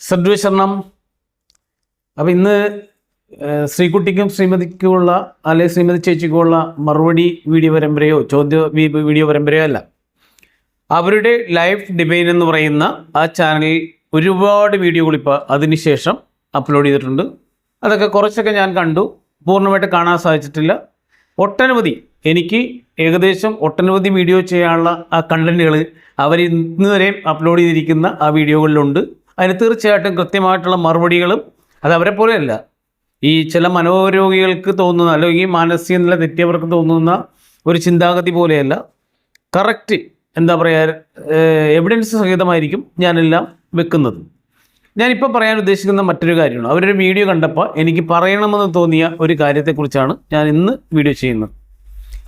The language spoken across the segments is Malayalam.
സദ്വശരണം. അപ്പം ഇന്ന് ശ്രീകുട്ടിക്കും ശ്രീമതിക്കുമുള്ള അല്ലെങ്കിൽ ശ്രീമതി ചേച്ചിക്കുമുള്ള മറുപടി വീഡിയോ പരമ്പരയോ ചോദ്യ വീഡിയോ പരമ്പരയോ അല്ല. അവരുടെ ലൈഫ് ഡിബൈൻ എന്ന് പറയുന്ന ആ ചാനലിൽ ഒരുപാട് വീഡിയോകൾ ഇപ്പോൾ അതിനുശേഷം അപ്ലോഡ് ചെയ്തിട്ടുണ്ട്. അതൊക്കെ കുറച്ചൊക്കെ ഞാൻ കണ്ടു. പൂർണമായിട്ട് കാണാൻ സാധിച്ചിട്ടില്ല. ഒട്ടനവധി എനിക്ക് ഏകദേശം ഒട്ടനവധി വീഡിയോ ചെയ്യാനുള്ള ആ കണ്ടന്റുകൾ അവർ ഇന്ന് വരെയും അപ്ലോഡ് ചെയ്തിരിക്കുന്ന ആ വീഡിയോകളിലുണ്ട്. അതിന് തീർച്ചയായിട്ടും കൃത്യമായിട്ടുള്ള മറുപടികളും അത് അവരെ പോലെയല്ല. ഈ ചില മനോരോഗികൾക്ക് തോന്നുന്ന അല്ലെങ്കിൽ മാനസിക നില തെറ്റിയവർക്ക് തോന്നുന്ന ഒരു ചിന്താഗതി പോലെയല്ല. കറക്റ്റ് എന്താ പറയുക എവിഡൻസ് സഹിതമായിരിക്കും ഞാനെല്ലാം വെക്കുന്നത്. ഞാനിപ്പോൾ പറയാൻ ഉദ്ദേശിക്കുന്ന മറ്റൊരു കാര്യമാണ്. അവരൊരു വീഡിയോ കണ്ടപ്പോൾ എനിക്ക് പറയണമെന്ന് തോന്നിയ ഒരു കാര്യത്തെക്കുറിച്ചാണ് ഞാൻ ഇന്ന് വീഡിയോ ചെയ്യുന്നത്.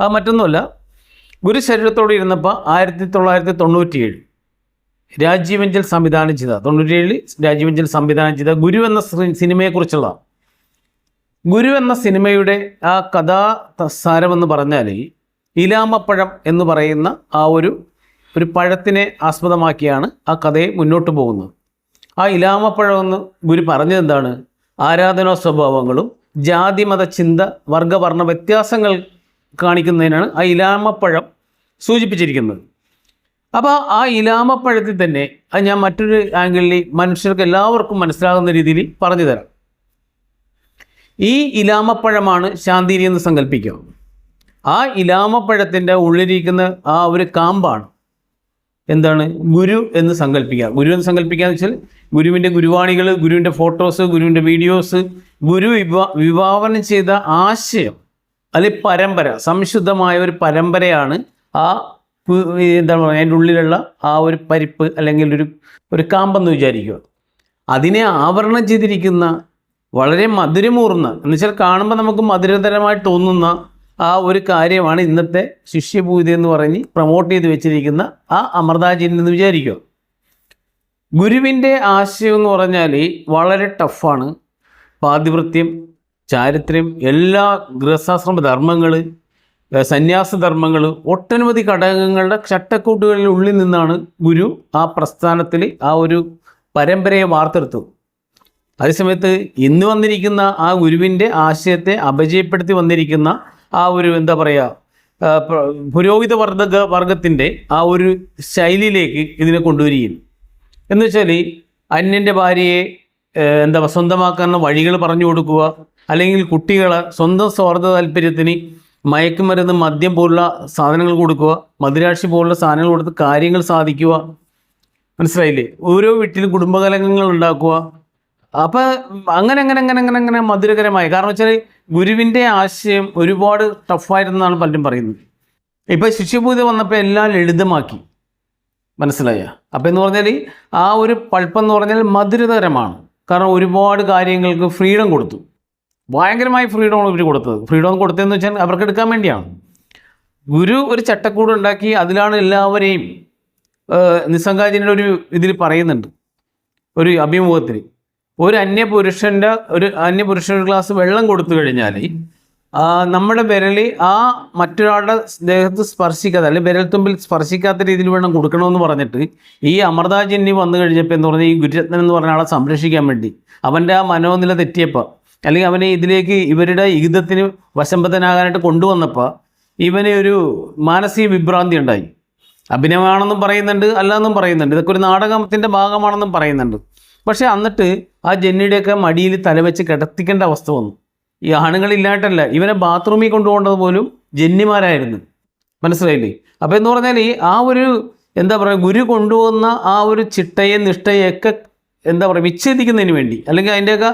അത് മറ്റൊന്നുമല്ല ഗുരു ശരീരത്തോട് ഇരുന്നപ്പോൾ ആയിരത്തി തൊള്ളായിരത്തി തൊണ്ണൂറ്റിയേഴ് രാജീവഞ്ചൽ സംവിധാനം ചെയ്ത തൊണ്ണൂറ്റിയേഴിൽ രാജീവഞ്ചൽ സംവിധാനം ചെയ്ത ഗുരു എന്ന സിനിമയെക്കുറിച്ചുള്ളതാണ് സിനിമയെക്കുറിച്ചുള്ള ഗുരു എന്ന സിനിമയുടെ ആ കഥാ സാരമെന്ന് പറഞ്ഞാൽ ഇലാമപ്പഴം എന്ന് പറയുന്ന ആ ഒരു ഒരു പഴത്തിനെ ആസ്പദമാക്കിയാണ് ആ കഥയെ മുന്നോട്ട് പോകുന്നത്. ആ ഇലാമപ്പഴം എന്ന് ഗുരു പറഞ്ഞത് എന്താണ് ആരാധനാ സ്വഭാവങ്ങളും ജാതിമത ചിന്ത വർഗവർണ വ്യത്യാസങ്ങൾ കാണിക്കുന്നതിനാണ് ആ ഇലാമപ്പഴം സൂചിപ്പിച്ചിരിക്കുന്നത്. അപ്പോൾ ആ ഇലാമപ്പഴത്തിൽ തന്നെ അത് ഞാൻ മറ്റൊരു ആംഗിളിൽ മനുഷ്യർക്ക് എല്ലാവർക്കും മനസ്സിലാകുന്ന രീതിയിൽ പറഞ്ഞു തരാം. ഈ ഇലാമപ്പഴമാണ് ശാന്തിരി എന്ന് സങ്കല്പിക്കുക. ആ ഇലാമപ്പഴത്തിന്റെ ഉള്ളിലിരിക്കുന്ന ആ ഒരു കാമ്പാണ് എന്താണ്? ഗുരു എന്ന് സങ്കല്പിക്കുക. ഗുരു എന്ന് സങ്കല്പിക്കുക വെച്ചാൽ ഗുരുവിന്റെ ഗുരുവാണികൾ ഗുരുവിന്റെ ഫോട്ടോസ് ഗുരുവിന്റെ വീഡിയോസ് ഗുരു വിഭാ ചെയ്ത ആശയം അല്ലെങ്കിൽ പരമ്പര സംശുദ്ധമായ ഒരു പരമ്പരയാണ് ആ എന്താണ് പറയുക അതിന്റെ ഉള്ളിലുള്ള ആ ഒരു പരിപ്പ് അല്ലെങ്കിൽ ഒരു ഒരു കാമ്പെന്ന് വിചാരിക്കുക. അതിനെ ആവരണം ചെയ്തിരിക്കുന്ന വളരെ മധുരമൂർന്ന എന്നുവെച്ചാൽ കാണുമ്പോൾ നമുക്ക് മധുരതരമായി തോന്നുന്ന ആ ഒരു കാര്യമാണ് ഇന്നത്തെ ശിഷ്യപൂജ എന്ന് പറഞ്ഞ് പ്രൊമോട്ട് ചെയ്ത് വെച്ചിരിക്കുന്ന ആ അമൃതാജിൻ എന്ന് വിചാരിക്കുക. ഗുരുവിന്റെ ആശയം എന്ന് പറഞ്ഞാൽ വളരെ ടഫാണ്. പാതിവൃത്യം ചാരിത്രം എല്ലാ ഗൃഹസ്ഥാശ്രമ ധർമ്മങ്ങൾ സന്യാസ ധർമ്മങ്ങൾ ഒട്ടനവധി ഘടകങ്ങളുടെ ചട്ടക്കൂട്ടുകളിൽ ഉള്ളിൽ നിന്നാണ് ഗുരു ആ പ്രസ്ഥാനത്തിൽ ആ ഒരു പരമ്പരയെ വാർത്തെടുത്തത്. അതേസമയത്ത് ഇന്ന് വന്നിരിക്കുന്ന ആ ഗുരുവിന്റെ ആശയത്തെ അപജയപ്പെടുത്തി വന്നിരിക്കുന്ന ആ ഒരു എന്താ പറയുക പുരോഹിത വർദ്ധക വർഗത്തിന്റെ ആ ഒരു ശൈലിയിലേക്ക് ഇതിനെ കൊണ്ടുവരികയും എന്ന് വെച്ചാൽ അന്യന്റെ ഭാര്യയെ എന്താ സ്വന്തമാക്കാനുള്ള വഴികൾ പറഞ്ഞു കൊടുക്കുക അല്ലെങ്കിൽ കുട്ടികളെ സ്വന്തം സ്വാർത്ഥ താല്പര്യത്തിന് മയക്കുമരുന്ന് മദ്യം പോലുള്ള സാധനങ്ങൾ കൊടുക്കുക മധുരാക്ഷി പോലുള്ള സാധനങ്ങൾ കൊടുത്ത് കാര്യങ്ങൾ സാധിക്കുക. മനസ്സിലായില്ലേ? ഓരോ വീട്ടിലും കുടുംബകലങ്ങൾ ഉണ്ടാക്കുക. അപ്പം അങ്ങനെ അങ്ങനെ അങ്ങനെ അങ്ങനെ അങ്ങനെ മധുരകരമായി. കാരണം വെച്ചാൽ ഗുരുവിന്റെ ആശയം ഒരുപാട് ടഫായിരുന്നാണ് പലരും പറയുന്നത്. ഇപ്പൊ ശിഷ്യപൂജ വന്നപ്പോൾ എല്ലാം ലളിതമാക്കി. മനസ്സിലായ? അപ്പം എന്ന് പറഞ്ഞാൽ ആ ഒരു പൾപ്പം എന്ന് പറഞ്ഞാൽ മധുരതരമാണ്. കാരണം ഒരുപാട് കാര്യങ്ങൾക്ക് ഫ്രീഡം കൊടുത്തു. ഭയങ്കരമായ ഫ്രീഡമാണ് ഇവർ കൊടുത്തത്. ഫ്രീഡം കൊടുത്തതെന്ന് വെച്ചാൽ അവർക്ക് എടുക്കാൻ വേണ്ടിയാണ്. ഗുരു ഒരു ചട്ടക്കൂട് ഉണ്ടാക്കി അതിലാണ് എല്ലാവരെയും നിസ്സംഗാജിന്റെ ഒരു ഇതിൽ പറയുന്നുണ്ട്. ഒരു അഭിമുഖത്തിൽ. ഒരു അന്യപുരുഷന്റെ ഒരു അന്യപുരുഷൻ ഒരു ഗ്ലാസ് വെള്ളം കൊടുത്തു കഴിഞ്ഞാൽ നമ്മുടെ വിരൽ ആ മറ്റൊരാളുടെ ദേഹത്ത് സ്പർശിക്കാതെ അല്ലെങ്കിൽ വിരൽത്തുമ്പിൽ സ്പർശിക്കാത്ത രീതിയിൽ വേണം കൊടുക്കണമെന്ന് പറഞ്ഞിട്ട് ഈ അമൃതാജന്യ വന്നു കഴിഞ്ഞപ്പോൾ എന്ന് പറഞ്ഞാൽ ഈ ഗുരുരത്നൻ എന്ന് പറഞ്ഞ ആളെ സംരക്ഷിക്കാൻ വേണ്ടി അവന്റെ ആ മനോനില തെറ്റിയപ്പോൾ അല്ലെങ്കിൽ അവനെ ഇതിലേക്ക് ഇവരുടെ ഇഹിതത്തിന് വശംബദ്ധനാകാനായിട്ട് കൊണ്ടുവന്നപ്പോൾ ഇവനെ ഒരു മാനസിക വിഭ്രാന്തി ഉണ്ടായി. അഭിനയമാണെന്നും പറയുന്നുണ്ട് അല്ലാന്നും പറയുന്നുണ്ട്. ഇതൊക്കെ ഒരു നാടകത്തിന്റെ ഭാഗമാണെന്നും പറയുന്നുണ്ട്. പക്ഷേ എന്നിട്ട് ആ ജെന്നിയുടെയൊക്കെ മടിയിൽ തലവെച്ച് കിടത്തിക്കേണ്ട അവസ്ഥ വന്നു. ഈ ആണുങ്ങളില്ലായിട്ടല്ല ഇവനെ ബാത്റൂമിൽ കൊണ്ടുപോകേണ്ടത് പോലും ജെന്നിമാരായിരുന്നു. മനസ്സിലായില്ലേ? അപ്പോൾ എന്ന് പറഞ്ഞാൽ ഈ ആ ഒരു എന്താ പറയുക ഗുരു കൊണ്ടുവന്ന ആ ഒരു ചിട്ടയെ നിഷ്ഠയൊക്കെ എന്താ പറയുക വിച്ഛേദിക്കുന്നതിന് വേണ്ടി അല്ലെങ്കിൽ അതിന്റെയൊക്കെ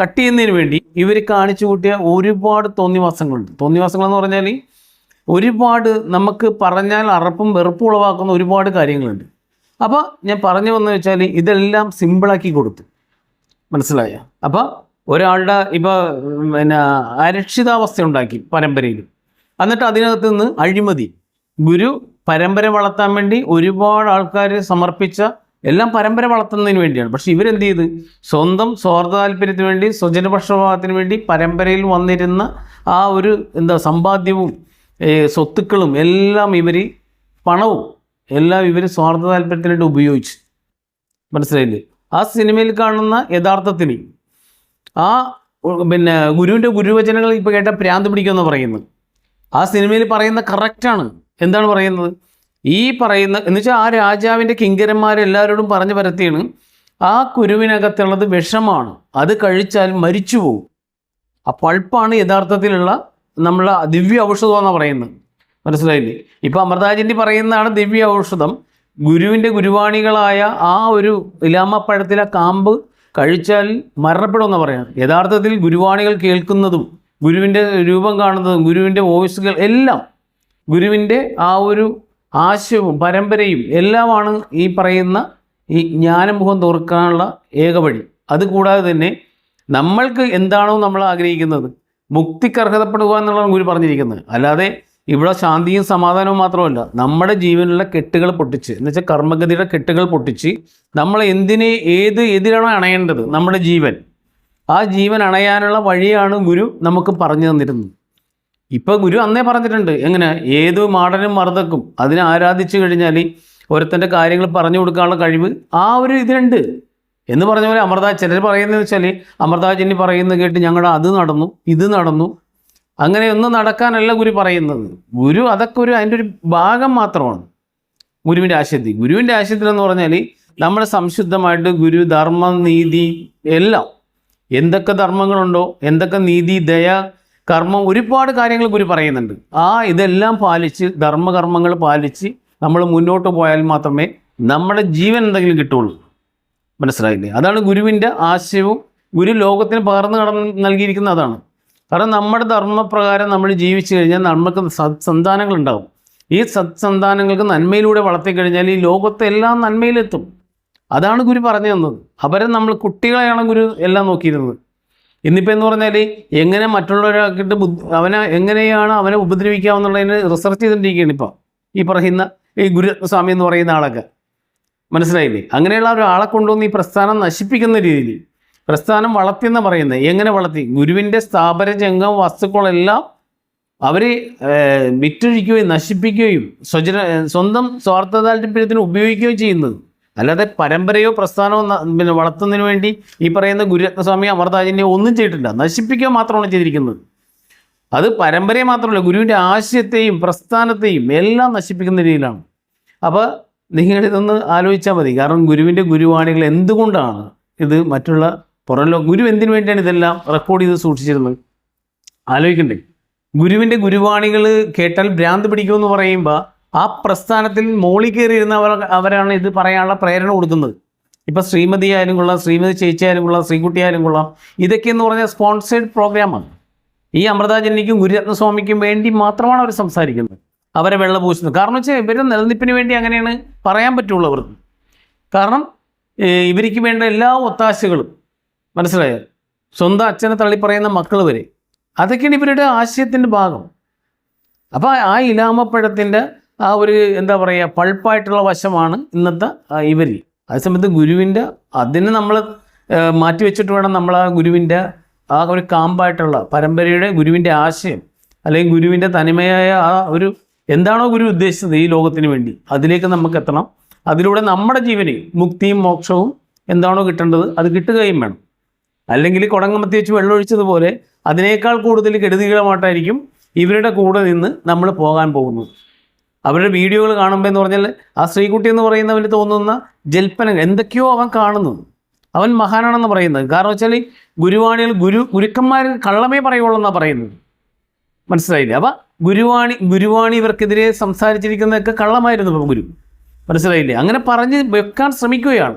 കട്ട് ചെയ്യുന്നതിന് വേണ്ടി ഇവർ കാണിച്ചു കൂട്ടിയ ഒരുപാട് തോന്നിവാസങ്ങളുണ്ട്. തോന്നിവാസങ്ങളെന്ന് പറഞ്ഞാൽ ഒരുപാട് നമുക്ക് പറഞ്ഞാൽ അറപ്പും വെറുപ്പും ഉളവാക്കുന്ന ഒരുപാട് കാര്യങ്ങളുണ്ട്. അപ്പോൾ ഞാൻ പറഞ്ഞു വന്നു വെച്ചാൽ ഇതെല്ലാം സിമ്പിളാക്കി കൊടുത്തു. മനസ്സിലായ? അപ്പോൾ ഒരാളുടെ ഇപ്പോൾ പിന്നെ അരക്ഷിതാവസ്ഥ ഉണ്ടാക്കി പരമ്പരയിൽ. എന്നിട്ട് അതിനകത്ത് നിന്ന് അഴിമതി. ഗുരു പരമ്പര വളർത്താൻ വേണ്ടി ഒരുപാട് ആൾക്കാർ സമർപ്പിച്ച എല്ലാം പരമ്പര വളർത്തുന്നതിന് വേണ്ടിയാണ്. പക്ഷെ ഇവരെന്ത് ചെയ്ത്? സ്വന്തം സ്വാർത്ഥ താല്പര്യത്തിന് വേണ്ടി സ്വജനപക്ഷപാതത്തിന് വേണ്ടി പരമ്പരയിൽ വന്നിരുന്ന ആ ഒരു എന്താ സമ്പാദ്യവും സ്വത്തുക്കളും എല്ലാം ഇവർ പണവും എല്ലാം ഇവർ സ്വാർത്ഥ താല്പര്യത്തിന് വേണ്ടി ഉപയോഗിച്ച്. മനസ്സിലായില്ലേ? ആ സിനിമയിൽ കാണുന്ന യഥാർത്ഥത്തിന് ആ പിന്നെ ഗുരുവിന്റെ ഗുരുവചനങ്ങൾ ഇപ്പോൾ കേട്ട പ്രാന്ത് പിടിക്കുമെന്ന് പറയുന്നത്. ആ സിനിമയിൽ പറയുന്ന കറക്റ്റാണ് എന്താണ് പറയുന്നത്? ഈ പറയുന്ന എന്ന് വെച്ചാൽ ആ രാജാവിന്റെ കിങ്കരന്മാരെല്ലാവരോടും പറഞ്ഞു പരത്തിയാണ് ആ കുരുവിനകത്തുള്ളത് വിഷമാണ് അത് കഴിച്ചാൽ മരിച്ചു പോകും ആ പൾപ്പാണ് യഥാർത്ഥത്തിലുള്ള നമ്മളെ ദിവ്യ ഔഷധം എന്നാണ് പറയുന്നത്. മനസ്സിലായില്ലേ? ഇപ്പം അമൃതാജന്റെ പറയുന്നതാണ് ദിവ്യ ഔഷധം. ഗുരുവിന്റെ ഗുരുവാണികളായ ആ ഒരു ഇലാമപ്പഴത്തിലെ കാമ്പ് കഴിച്ചാൽ മരണപ്പെടുമെന്ന് പറയുന്നത്. യഥാർത്ഥത്തിൽ ഗുരുവാണികൾ കേൾക്കുന്നതും ഗുരുവിന്റെ രൂപം കാണുന്നതും ഗുരുവിന്റെ വോയിസുകൾ എല്ലാം ഗുരുവിന്റെ ആ ഒരു ആശയവും പരമ്പരയും എല്ലാമാണ് ഈ പറയുന്ന ഈ ജ്ഞാനമുഖം തുറക്കാനുള്ള ഏക വഴി. അതുകൂടാതെ തന്നെ നമ്മൾക്ക് എന്താണോ നമ്മൾ ആഗ്രഹിക്കുന്നത് മുക്തിക്ക് അർഹതപ്പെടുക എന്നുള്ളതാണ് ഗുരു പറഞ്ഞിരിക്കുന്നത്. അല്ലാതെ ഇവിടെ ശാന്തിയും സമാധാനവും മാത്രമല്ല നമ്മുടെ ജീവനിലുള്ള കെട്ടുകൾ പൊട്ടിച്ച് എന്ന് വെച്ചാൽ കർമ്മഗതിയുടെ കെട്ടുകൾ പൊട്ടിച്ച് നമ്മൾ എന്തിനെ ഏത് എതിരാണോ അണയേണ്ടത് നമ്മുടെ ജീവൻ. ആ ജീവൻ അണയാനുള്ള വഴിയാണ് ഗുരു നമുക്ക് പറഞ്ഞു തന്നിരുന്നത്. ഇപ്പോൾ ഗുരു അന്നേ പറഞ്ഞിട്ടുണ്ട്. എങ്ങനെ? ഏത് മാടനും മറുതക്കും അതിനെ ആരാധിച്ചു കഴിഞ്ഞാൽ ഓരോരുത്തന്റെ കാര്യങ്ങൾ പറഞ്ഞു കൊടുക്കാനുള്ള കഴിവ് ആ ഒരു ഇതിനുണ്ട് എന്ന് പറഞ്ഞ പോലെ അമൃത ചിലർ പറയുന്നത് വെച്ചാൽ അമൃതാജിനി പറയുന്നത് കേട്ട് ഞങ്ങളുടെ അത് നടന്നു ഇത് നടന്നു. അങ്ങനെ ഒന്നും നടക്കാനല്ല ഗുരു പറയുന്നത്. ഗുരു അതൊക്കെ ഒരു അതിന്റെ ഒരു ഭാഗം മാത്രമാണ്. ഗുരുവിന്റെ ആശയത്തിൽ. ഗുരുവിന്റെ ആശയത്തിൽ എന്ന് പറഞ്ഞാൽ നമ്മുടെ സംശുദ്ധമായിട്ട് ഗുരു ധർമ്മം നീതി എല്ലാം. എന്തൊക്കെ ധർമ്മങ്ങളുണ്ടോ എന്തൊക്കെ നീതി ദയ കർമ്മം ഒരുപാട് കാര്യങ്ങൾ ഗുരു പറയുന്നുണ്ട്. ആ ഇതെല്ലാം പാലിച്ച് ധർമ്മകർമ്മങ്ങൾ പാലിച്ച് നമ്മൾ മുന്നോട്ട് പോയാൽ മാത്രമേ നമ്മുടെ ജീവൻ എന്തെങ്കിലും കിട്ടുള്ളൂ. മനസ്സിലായില്ലേ? അതാണ് ഗുരുവിന്റെ ആശയവും. ഗുരു ലോകത്തിന് പകർന്നു കടന്ന് നൽകിയിരിക്കുന്ന അതാണ്. കാരണം നമ്മുടെ ധർമ്മപ്രകാരം നമ്മൾ ജീവിച്ചു കഴിഞ്ഞാൽ നമുക്ക് സത്സന്താനങ്ങൾ ഉണ്ടാകും ഈ സത്സന്താനങ്ങൾക്ക് നന്മയിലൂടെ വളർത്തിക്കഴിഞ്ഞാൽ ഈ ലോകത്തെ എല്ലാം നന്മയിലെത്തും. അതാണ് ഗുരു പറഞ്ഞു തന്നത്. അവരെ നമ്മൾ കുട്ടികളെയാണ് ഗുരു എല്ലാം നോക്കിയിരുന്നത്. ഇന്നിപ്പോൾ എന്ന് പറഞ്ഞാൽ എങ്ങനെ മറ്റുള്ളവരാക്കിയിട്ട് ബുദ്ധി അവനെ എങ്ങനെയാണ് അവനെ ഉപദ്രവിക്കാമെന്നുള്ളതിന് റിസർച്ച് ചെയ്തിട്ടിരിക്കുകയാണ് ഇപ്പോൾ ഈ പറയുന്ന ഈ ഗുരുസ്വാമി എന്ന് പറയുന്ന ആളൊക്കെ. മനസ്സിലായില്ലേ? അങ്ങനെയുള്ള ഒരാളെ കൊണ്ടുവന്ന് ഈ പ്രസ്ഥാനം നശിപ്പിക്കുന്ന രീതിയിൽ പ്രസ്ഥാനം വളർത്തിയെന്ന് പറയുന്നത് എങ്ങനെ വളർത്തി? ഗുരുവിന്റെ സ്ഥാപന ജംഗം വസ്തുക്കളെല്ലാം അവർ വിറ്റൊഴിക്കുകയും നശിപ്പിക്കുകയും സ്വജന സ്വന്തം സ്വാർത്ഥ താല്പര്യത്തിന് ഉപയോഗിക്കുകയും ചെയ്യുന്നത്. അല്ലാതെ പരമ്പരയോ പ്രസ്ഥാനമോ പിന്നെ വളർത്തുന്നതിന് വേണ്ടി ഈ പറയുന്ന ഗുരുരത്നസ്വാമി അമർദാജിനെ ഒന്നും ചെയ്തിട്ടില്ല. നശിപ്പിക്കുക മാത്രമാണ് ചെയ്തിരിക്കുന്നത്. അത് പരമ്പരയെ മാത്രമല്ല ഗുരുവിന്റെ ആശയത്തെയും പ്രസ്ഥാനത്തെയും എല്ലാം നശിപ്പിക്കുന്ന രീതിയിലാണ്. അപ്പോൾ നിങ്ങൾ ഇതൊന്ന് ആലോചിച്ചാൽ മതി. കാരണം ഗുരുവിന്റെ ഗുരുവാണികൾ എന്തുകൊണ്ടാണ് ഇത് മറ്റുള്ള പുറം ലോ ഗുരു എന്തിനു വേണ്ടിയാണ് ഇതെല്ലാം റെക്കോർഡ് ചെയ്ത് സൂക്ഷിച്ചിരുന്നത്? ആലോചിക്കണ്ടേ. ഗുരുവിന്റെ ഗുരുവാണികൾ കേട്ടാൽ ഭ്രാന്ത് പിടിക്കുമെന്ന് പറയുമ്പോൾ ആ പ്രസ്ഥാനത്തിൽ മോളി കയറിയിരുന്നവർ അവരാണ് ഇത് പറയാനുള്ള പ്രേരണ കൊടുക്കുന്നത്. ഇപ്പോൾ ശ്രീമതി ആയാലും കൊള്ളാം ശ്രീമതി ചേച്ചി ആയാലും കൊള്ളാം ശ്രീകുട്ടി ആയാലും കൊള്ളാം. ഇതൊക്കെ എന്ന് പറഞ്ഞാൽ സ്പോൺസേഡ് പ്രോഗ്രാമാണ് ഈ അമൃതാജനിക്കും ഗുരുരത്നസ്വാമിക്കും വേണ്ടി മാത്രമാണ് അവർ സംസാരിക്കുന്നത്. അവരെ വെള്ള പൂശുന്നത്. കാരണം വെച്ചാൽ ഇവരുടെ നിലനിൽപ്പിന് വേണ്ടി അങ്ങനെയാണ് പറയാൻ പറ്റുള്ളൂ അവർക്ക്. കാരണം ഇവർക്ക് വേണ്ട എല്ലാ ഒത്താശകളും മനസ്സിലായോ? സ്വന്തം അച്ഛനെ തള്ളി പറയുന്ന മക്കൾ വരെ. അതൊക്കെയാണ് ഇവരുടെ ആശയത്തിന്റെ ഭാഗം. അപ്പോൾ ആ ഇലാമപ്പഴത്തിന്റെ ആ ഒരു എന്താ പറയുക പൾപ്പായിട്ടുള്ള വശമാണ് ഇന്നത്തെ ഇവരിൽ. അതേസമയത്ത് ഗുരുവിന്റെ അതിനെ നമ്മൾ മാറ്റി വെച്ചിട്ട് വേണം നമ്മൾ ആ ഗുരുവിന്റെ ആ ഒരു കാമ്പായിട്ടുള്ള പരമ്പരയുടെ ഗുരുവിന്റെ ആശയം അല്ലെങ്കിൽ ഗുരുവിന്റെ തനിമയായ ആ ഒരു എന്താണോ ഗുരു ഉദ്ദേശിച്ചത് ഈ ലോകത്തിന് വേണ്ടി. അതിലേക്ക് നമുക്ക് എത്തണം. അതിലൂടെ നമ്മുടെ ജീവന് മുക്തിയും മോക്ഷവും എന്താണോ കിട്ടേണ്ടത് അത് കിട്ടുകയും വേണം. അല്ലെങ്കിൽ കുടങ്ങമത്തി വെച്ച് വെള്ളമൊഴിച്ചതുപോലെ അതിനേക്കാൾ കൂടുതൽ കെടുതികളുമായിട്ടായിരിക്കും ഇവരുടെ കൂടെ നിന്ന് നമ്മൾ പോകാൻ പോകുന്നത്. അവരുടെ വീഡിയോകൾ കാണുമ്പോൾ എന്ന് പറഞ്ഞാൽ ആ ശ്രീകുട്ടി എന്ന് പറയുന്നവന് തോന്നുന്ന ജൽപ്പനങ്ങൾ എന്തൊക്കെയോ അവൻ കാണുന്നു. അവൻ മഹാനാണെന്ന് പറയുന്നത്. കാരണം വെച്ചാൽ ഗുരുവാണികൾ ഗുരു ഗുരുക്കന്മാർ കള്ളമേ പറയുള്ളൂ എന്നാണ് പറയുന്നത്. മനസ്സിലായില്ലേ? അപ്പം ഗുരുവാണി ഗുരുവാണി ഇവർക്കെതിരെ സംസാരിച്ചിരിക്കുന്നതൊക്കെ കള്ളമായിരുന്നു ഇപ്പം ഗുരു. മനസ്സിലായില്ലേ? അങ്ങനെ പറഞ്ഞ് വെക്കാൻ ശ്രമിക്കുകയാണ്.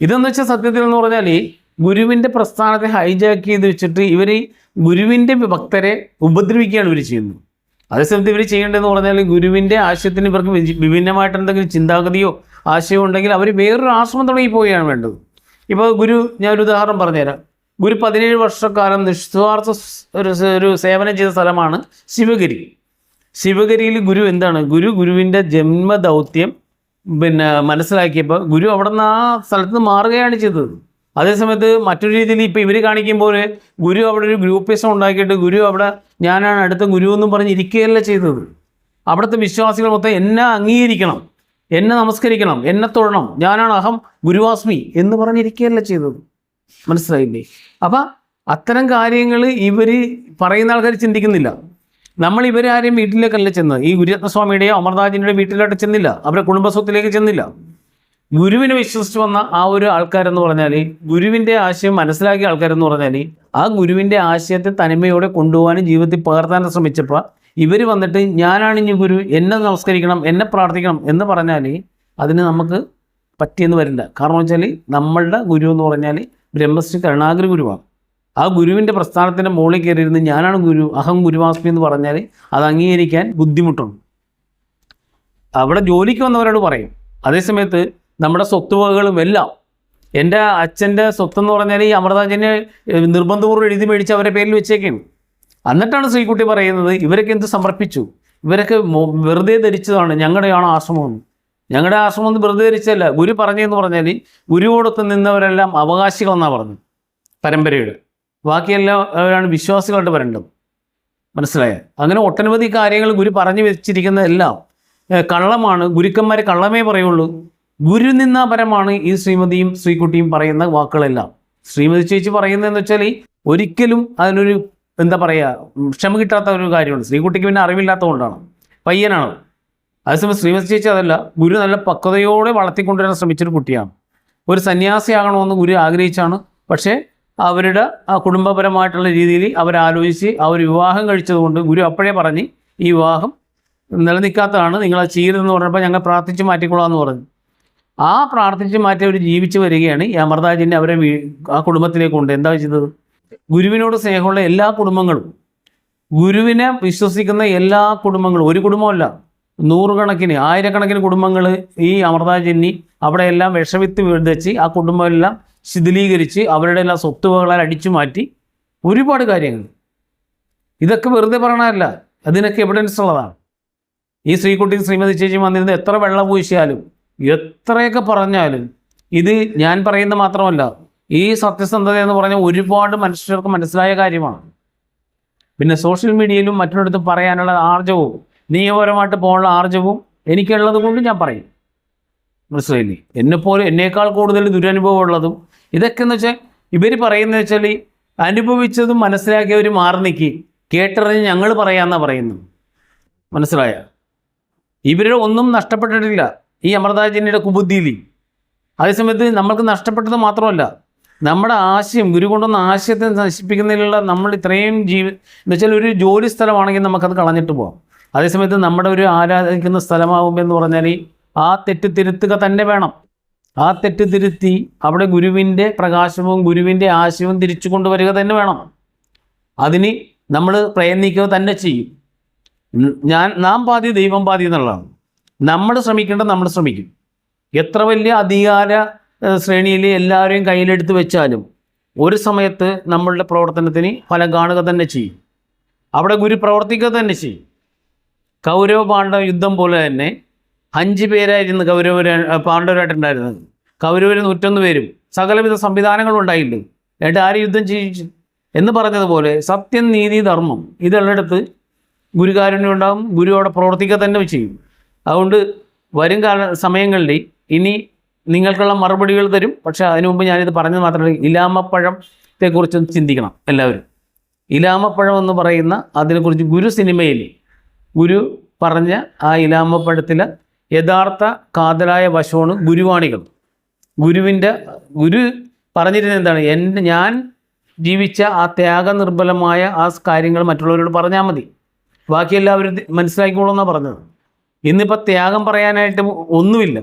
ഇതെന്ന് വെച്ചാൽ സത്യത്തിൽ എന്ന് പറഞ്ഞാൽ ഗുരുവിന്റെ പ്രസ്ഥാനത്തെ ഹൈജാക്ക് ചെയ്ത് വെച്ചിട്ട് ഇവർ ഗുരുവിന്റെ ഭക്തരെ ഉപദ്രവിക്കുകയാണ് ഇവർ ചെയ്യുന്നത്. അതേസമയത്ത് ഇവർ ചെയ്യേണ്ടതെന്ന് പറഞ്ഞാൽ ഗുരുവിന്റെ ആശയത്തിന് ഇവർക്ക് വിഭിന്നമായിട്ട് എന്തെങ്കിലും ചിന്താഗതിയോ ആശയമോ ഉണ്ടെങ്കിൽ അവർ വേറൊരു ആശ്രമം തുടങ്ങി പോവുകയാണ് വേണ്ടത്. ഇപ്പോൾ ഗുരു ഞാനൊരു ഉദാഹരണം പറഞ്ഞുതരാം. ഗുരു പതിനേഴ് വർഷക്കാലം നിസ്വാർത്ഥ ഒരു ഒരു സേവനം ചെയ്ത സ്ഥലമാണ് ശിവഗിരി. ശിവഗിരിയിൽ ഗുരു എന്താണ്? ഗുരു ഗുരുവിന്റെ ജന്മദൗത്യം പിന്നെ മനസ്സിലാക്കിയപ്പോൾ ഗുരു അവിടെ നിന്ന് ആ സ്ഥലത്ത് നിന്ന് മാറുകയാണ് ചെയ്തത്. അതേസമയത്ത് മറ്റൊരു രീതിയിൽ ഇപ്പോൾ ഇവർ കാണിക്കുമ്പോൾ ഗുരു അവിടെ ഒരു ഗ്രൂപ്പിസം ഉണ്ടാക്കിയിട്ട് ഗുരു അവിടെ ഞാനാണ് അടുത്ത ഗുരു എന്നും പറഞ്ഞ് ഇരിക്കുകയല്ല ചെയ്തത്. അവിടുത്തെ വിശ്വാസികൾ മൊത്തം എന്നെ അംഗീകരിക്കണം എന്നെ നമസ്കരിക്കണം എന്നെ തൊഴണം ഞാനാണ് അഹം ഗുരുവാസ്മി എന്ന് പറഞ്ഞിരിക്കുകയല്ല ചെയ്തത്. മനസ്സിലായില്ലേ? അപ്പം അത്തരം കാര്യങ്ങൾ ഇവർ പറയുന്ന ആൾക്കാർ ചിന്തിക്കുന്നില്ല. നമ്മൾ ഇവരാരെയും വീട്ടിലേക്കല്ല ചെന്നത്. ഈ ഗുരുരത്നസ്വാമിയുടെയോ അമർനാഥിന്റെയോ വീട്ടിലോട്ട് ചെന്നില്ല. അവരുടെ കുടുംബസ്വത്തിലേക്ക് ചെന്നില്ല. ഗുരുവിനെ വിശ്വസിച്ച് വന്ന ആ ഒരു ആൾക്കാരെന്ന് പറഞ്ഞാൽ ഗുരുവിന്റെ ആശയം മനസ്സിലാക്കിയ ആൾക്കാരെന്ന് പറഞ്ഞാൽ ആ ഗുരുവിന്റെ ആശയത്തെ തനിമയോടെ കൊണ്ടുപോകാനും ജീവിതത്തിൽ പകർത്താനും ശ്രമിച്ചപ്പോൾ ഇവർ വന്നിട്ട് ഞാനാണ് ഇനി ഗുരു എന്നെ നമസ്കരിക്കണം എന്നെ പ്രാർത്ഥിക്കണം എന്ന് പറഞ്ഞാൽ അതിന് നമുക്ക് പറ്റിയെന്ന് വരില്ല. കാരണം വെച്ചാൽ നമ്മളുടെ ഗുരു എന്ന് പറഞ്ഞാൽ ബ്രഹ്മശ്രീ കരുണാകര ഗുരുവാണ്. ആ ഗുരുവിന്റെ പ്രസ്ഥാനത്തിന്റെ മുകളിൽ കയറിയിരുന്ന് ഞാനാണ് ഗുരു അഹം ഗുരുവാസ്മി എന്ന് പറഞ്ഞാൽ അത് അംഗീകരിക്കാൻ ബുദ്ധിമുട്ടുണ്ട്. അവിടെ ജോലിക്ക് വന്നവരോട് പറയും. അതേസമയത്ത് നമ്മുടെ സ്വത്തുവകകളും എല്ലാം. എന്റെ അച്ഛന്റെ സ്വത്തെന്ന് പറഞ്ഞാൽ ഈ അമൃതാഞ്ജനെ നിർബന്ധപൂർവം എഴുതി മേടിച്ച് അവരുടെ പേരിൽ വെച്ചേക്കാണ് എന്നിട്ടാണ് ശ്രീകുട്ടി പറയുന്നത് ഇവരൊക്കെ എന്ത് സമർപ്പിച്ചു? ഇവരൊക്കെ വെറുതെ ധരിച്ചതാണ് ഞങ്ങളുടെയാണ് ആശ്രമം. ഞങ്ങളുടെ ആശ്രമം വെറുതെ ധരിച്ചല്ല. ഗുരു പറഞ്ഞതെന്ന് പറഞ്ഞാൽ ഗുരുവോടൊത്ത് നിന്നവരെല്ലാം അവകാശികളെന്നാണ് പറഞ്ഞത് പരമ്പരയുടെ. ബാക്കിയെല്ലാം വിശ്വാസികളുടെ വരേണ്ടത്. മനസ്സിലായ? അങ്ങനെ ഒട്ടനവധി കാര്യങ്ങൾ ഗുരു പറഞ്ഞു വെച്ചിരിക്കുന്ന എല്ലാം കള്ളമാണ്. ഗുരുക്കന്മാർ കള്ളമേ പറയുള്ളൂ. ഗുരു നിന്നാപരമാണ് ഈ ശ്രീമതിയും ശ്രീകുട്ടിയും പറയുന്ന വാക്കുകളെല്ലാം. ശ്രീമതി ചേച്ചി പറയുന്നതെന്ന് വെച്ചാൽ ഒരിക്കലും അതിനൊരു എന്താ പറയുക ക്ഷമ കിട്ടാത്ത ഒരു കാര്യമാണ്. ശ്രീകുട്ടിക്ക് പിന്നെ അറിവില്ലാത്തതുകൊണ്ടാണ്. പയ്യനാണ്. അതേസമയം ശ്രീമതി ചേച്ചി അതല്ല ഗുരു നല്ല പക്വതയോടെ വളർത്തിക്കൊണ്ടുവരാൻ ശ്രമിച്ചൊരു കുട്ടിയാണ്. ഒരു സന്യാസിയാകണമെന്ന് ഗുരു ആഗ്രഹിച്ചാണ്. പക്ഷേ അവരുടെ ആ കുടുംബപരമായിട്ടുള്ള രീതിയിൽ അവരാലോചിച്ച് അവർ വിവാഹം കഴിച്ചതുകൊണ്ട് ഗുരു അപ്പോഴേ പറഞ്ഞ് ഈ വിവാഹം നിലനിൽക്കാത്തതാണ്. നിങ്ങളെ ചെയ്യരുതെന്ന് പറഞ്ഞപ്പോൾ ഞങ്ങൾ പ്രാർത്ഥിച്ച് മാറ്റിക്കൊള്ളാമെന്ന് പറഞ്ഞു. ആ പ്രാർത്ഥിച്ച് മാറ്റി അവർ ജീവിച്ചു വരികയാണ്. ഈ അമർദാജിനെ അവരെ ആ കുടുംബത്തിലേക്ക് കൊണ്ട് എന്താ ചെയ്തത് ഗുരുവിനോട് സ്നേഹമുള്ള എല്ലാ കുടുംബങ്ങളും ഗുരുവിനെ വിശ്വസിക്കുന്ന എല്ലാ കുടുംബങ്ങളും ഒരു കുടുംബമല്ല നൂറുകണക്കിന് ആയിരക്കണക്കിന് കുടുംബങ്ങൾ ഈ അമൃതാജന്നി അവിടെയെല്ലാം വിഷവിത്ത് വിതച്ച് ആ കുടുംബമെല്ലാം ശിഥിലീകരിച്ച് അവരുടെ എല്ലാം സ്വത്തുവകളെ അടിച്ചു മാറ്റി ഒരുപാട് കാര്യങ്ങൾ. ഇതൊക്കെ വെറുതെ പറയണമല്ല അതിനൊക്കെ എവിഡൻസ് ഉള്ളതാണ്. ഈ ശ്രീകുട്ടി ശ്രീമതി ചേച്ചി വന്നിരുന്നത് എത്ര വെള്ളം പൂശിയാലും എത്രയൊക്കെ പറഞ്ഞാലും ഇത് ഞാൻ പറയുന്നത് മാത്രമല്ല ഈ സത്യസന്ധത എന്ന് പറഞ്ഞ ഒരുപാട് മനുഷ്യർക്ക് മനസ്സിലായ കാര്യമാണ്. പിന്നെ സോഷ്യൽ മീഡിയയിലും മറ്റൊരിടത്തും പറയാനുള്ള ആർജവും നിയമപരമായിട്ട് പോകാനുള്ള ആർജവും എനിക്കുള്ളത് കൊണ്ട് ഞാൻ പറയും. മനസ്സിലായില്ലേ? എന്നെപ്പോലെ എന്നേക്കാൾ കൂടുതൽ ദുരനുഭവം ഉള്ളതും ഇതൊക്കെ എന്ന് വെച്ചാൽ ഇവർ പറയുന്നത് വെച്ചാൽ അനുഭവിച്ചതും മനസ്സിലാക്കിയവർ മാറി നിൽക്കി കേട്ടറിഞ്ഞ് ഞങ്ങൾ പറയാമെന്നാണ് പറയുന്നത്. മനസ്സിലായ? ഇവരുടെ ഒന്നും നഷ്ടപ്പെട്ടിട്ടില്ല. ഈ അമൃതാജിന്റെ കുബുദ്ധിയിൽ അതേസമയത്ത് നമ്മൾക്ക് നഷ്ടപ്പെട്ടത് മാത്രമല്ല നമ്മുടെ ആശയം ഗുരു കൊണ്ടുവന്ന ആശയത്തെ നശിപ്പിക്കുന്നതിലുള്ള നമ്മൾ ഇത്രയും ജീവി എന്ന് വെച്ചാൽ ഒരു ജോലി സ്ഥലമാണെങ്കിൽ നമുക്കത് കളഞ്ഞിട്ട് പോകാം അതേസമയത്ത് നമ്മുടെ ഒരു ആരാധിക്കുന്ന സ്ഥലമാകുമ്പോൾ എന്ന് പറഞ്ഞാൽ ആ തെറ്റ് തിരുത്തുക തന്നെ വേണം. ആ തെറ്റ് തിരുത്തി അവിടെ ഗുരുവിന്റെ പ്രകാശവും ഗുരുവിന്റെ ആശയവും തിരിച്ചു കൊണ്ടുവരിക തന്നെ വേണം. അതിന് നമ്മൾ പ്രയത്നിക്കുക തന്നെ ചെയ്യും. ഞാൻ നാം പാതി ദൈവം പാതി എന്നുള്ളതാണ്. നമ്മൾ ശ്രമിക്കേണ്ടത് നമ്മൾ ശ്രമിക്കും. എത്ര വലിയ അധികാര ശ്രേണിയിൽ എല്ലാവരെയും കയ്യിലെടുത്ത് വെച്ചാലും ഒരു സമയത്ത് നമ്മളുടെ പ്രവർത്തനത്തിന് ഫലം കാണുക തന്നെ ചെയ്യും. അവിടെ ഗുരു പ്രവർത്തിക്കുക തന്നെ ചെയ്യും. കൗരവ പാണ്ഡവ യുദ്ധം പോലെ തന്നെ അഞ്ച് പേരായിരുന്നു കൗരവ പാണ്ഡവരായിട്ടുണ്ടായിരുന്നത്. കൗരവർ നൂറ്റൊന്ന് പേരും സകലവിധ സംവിധാനങ്ങളും ഉണ്ടായില്ലേ എന്നിട്ട് ആര് യുദ്ധം ചെയ്യിച്ചു? എന്ന് പറഞ്ഞതുപോലെ സത്യം നീതി ധർമ്മം ഇതുള്ളിടത്ത് ഗുരുകാരുണ്യം ഉണ്ടാകും ഗുരു അവിടെ പ്രവർത്തിക്കുക തന്നെ ചെയ്യും. അതുകൊണ്ട് വരും കാല സമയങ്ങളിൽ ഇനി നിങ്ങൾക്കുള്ള മറുപടികൾ തരും. പക്ഷേ അതിനു മുമ്പ് ഞാനിത് പറഞ്ഞത് മാത്രമല്ല ഇലാമപ്പഴത്തെക്കുറിച്ച് ചിന്തിക്കണം എല്ലാവരും. ഇലാമപ്പഴം എന്ന് പറയുന്ന അതിനെക്കുറിച്ച് ഗുരു സിനിമയിൽ ഗുരു പറഞ്ഞ ആ ഇലാമപ്പഴത്തിലെ യഥാർത്ഥ കാതലായ വശമാണ് ഗുരുവാണികൾ. ഗുരുവിന്റെ ഗുരു പറഞ്ഞിരുന്നത് എന്താണ്? എന്റെ ഞാൻ ജീവിച്ച ആ ത്യാഗ ത്യാഗനിർബലമായ ആ കാര്യങ്ങൾ മറ്റുള്ളവരോട് പറഞ്ഞാൽ മതി. ബാക്കി എല്ലാവരും മനസ്സിലാക്കിക്കോളൂന്നാണ് പറഞ്ഞത്. ഇന്നിപ്പോൾ ത്യാഗം പറയാനായിട്ട് ഒന്നുമില്ല.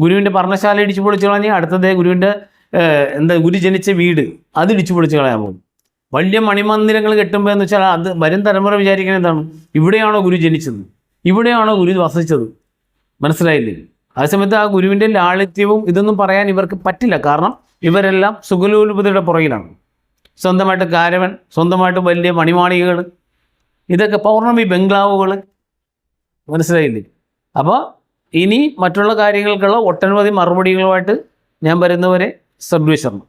ഗുരുവിന്റെ പർണശാല ഇടിച്ചു പൊളിച്ചു കളഞ്ഞ് അടുത്തത് ഗുരുവിന്റെ എന്താ ഗുരു ജനിച്ച വീട് അത് ഇടിച്ചു പൊളിച്ചു കളയാൻ പോകും. വലിയ മണിമന്ദിരങ്ങൾ കെട്ടുമ്പോൾ എന്ന് വെച്ചാൽ അത് വരും തലമുറ വിചാരിക്കുന്നത് എന്താണ്? ഇവിടെയാണോ ഗുരു ജനിച്ചത്? ഇവിടെയാണോ ഗുരു വസിച്ചത്? മനസ്സിലായില്ലേ? ആ സമയത്ത് ആ ഗുരുവിന്റെ ലാളിത്യവും ഇതൊന്നും പറയാൻ ഇവർക്ക് പറ്റില്ല. കാരണം ഇവരെല്ലാം സുഖലോലുപതയുടെ പുറകിലാണ്. സ്വന്തമായിട്ട് കാരവൻ സ്വന്തമായിട്ട് വലിയ മണിമാളികകൾ ഇതൊക്കെ പൗർണമി ബംഗ്ലാവുകൾ മനസ്സിലായില്ലേ? അപ്പോൾ ഇനി മറ്റുള്ള കാര്യങ്ങൾക്കുള്ള ഒട്ടനവധി മറുപടികളുമായിട്ട് ഞാൻ വരുന്നവരെ സർവേശ്വരണം